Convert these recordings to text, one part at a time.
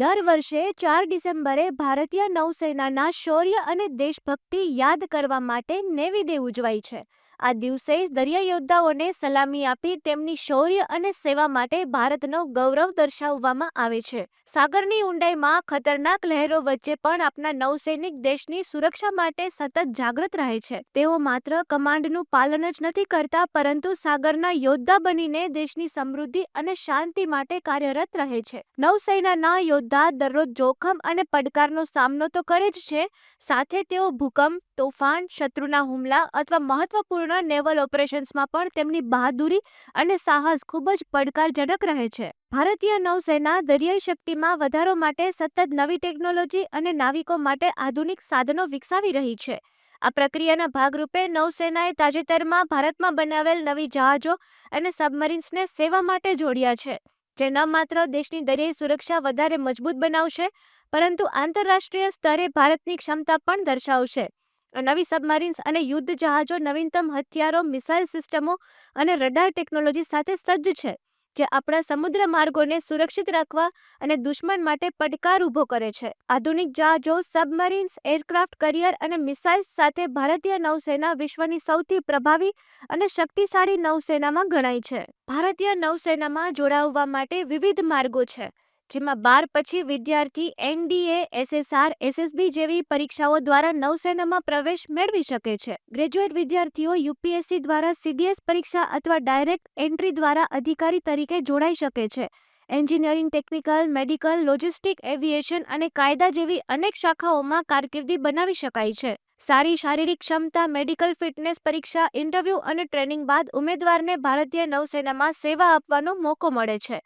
દર વર્ષે ચાર ડિસેમ્બરે ભારતીય નૌસેનાના શૌર્ય અને દેશભક્તિ યાદ કરવા માટે નેવી ડે ઉજવાય છે. આ દિવસે દરિયા યોદ્ધાઓને સલામી આપી તેમની શૌર્ય અને સેવા માટે ભારતનો ગૌરવ દર્શાવવામાં આવે છે. સાગરની ઊંડાઈમાં ખતરનાક લહેરો વચ્ચે પણ આપણા નૌસૈનિક દેશની સુરક્ષા માટે સતત જાગૃત રહે છે. તેઓ માત્ર કમાન્ડનું પાલન જ નથી કરતા, પરંતુ સાગરના યોદ્ધા બનીને દેશની સમૃદ્ધિ અને શાંતિ માટે કાર્યરત રહે છે. નૌસેનાના યોદ્ધા દરરોજ જોખમ અને પડકારનો સામનો તો કરે જ છે, સાથે તેઓ ભૂકંપ, તોફાન, શત્રુના હુમલા અથવા મહત્વપૂર્ણ નેવલ ઓપરેશન્સમાં પણ તેમની બહાદુરી અને સાહસ ખૂબ જ પડકારજનક રહે છે. ભારતીય નૌસેના દરિયાઈ શક્તિમાં વધારો માટે સતત નવી ટેકનોલોજી અને નાવિકો માટે આધુનિક સાધનો વિકસાવી રહી છે. આ પ્રક્રિયાના ભાગરૂપે નૌસેનાએ તાજેતરમાં ભારતમાં બનાવેલ નવી જહાજો અને સબમરીન્સને સેવા માટે જોડ્યા છે, જે ન માત્ર દેશની દરિયાઈ સુરક્ષા વધારે મજબૂત બનાવશે, પરંતુ આંતરરાષ્ટ્રીય સ્તરે ભારતની ક્ષમતા પણ દર્શાવશે. નવી સબમરીન્સ અને યુદ્ધ જહાજો, નવીનતમ હથિયારો, મિસાઇલ સિસ્ટમો અને રડાર ટેકનોલોજી સાથે સજ્જ છે, જે આપણા સમુદ્ર માર્ગોને સુરક્ષિત રાખવા અને દુશ્મન માટે પડકાર ઊભો કરે છે. આધુનિક જહાજો, સબમરીન્સ, એરક્રાફ્ટ, કરિયર અને મિસાઇલ્સ સાથે ભારતીય નૌસેના વિશ્વની સૌથી પ્રભાવી અને શક્તિશાળી નૌસેનામાં ગણાય છે. ભારતીય નૌસેનામાં જોડાવવા માટે વિવિધ માર્ગો છે જેમાં બાર પછી વિદ્યાર્થી એનડીએ, એસએસઆર, એસએસબી જેવી પરીક્ષાઓ દ્વારા નૌસેનામાં પ્રવેશ મેળવી શકે છે. ગ્રેજ્યુએટ વિદ્યાર્થીઓ યુપીએસસી દ્વારા સીડીએસ પરીક્ષા અથવા ડાયરેક્ટ એન્ટ્રી દ્વારા અધિકારી તરીકે જોડાઈ શકે છે. Engineering, technical, medical, logistic, aviation અને કાયદા જેવી અનેક શાખાઓમાં કારકિર્દી બનાવી શકાય છે. સારી શારીરિક ક્ષમતા, મેડિકલ ફિટનેસ પરીક્ષા, ઇન્ટરવ્યૂ અને ટ્રેનિંગ બાદ ઉમેદવારને ભારતીય નૌસેનામાં સેવા આપવાનો મોકો મળે છે.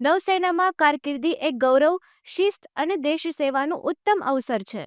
નૌસેનામાં કારકિર્દી એક ગૌરવ શિસ્ત અને દેશ સેવાનું ઉત્તમ અવસર છે.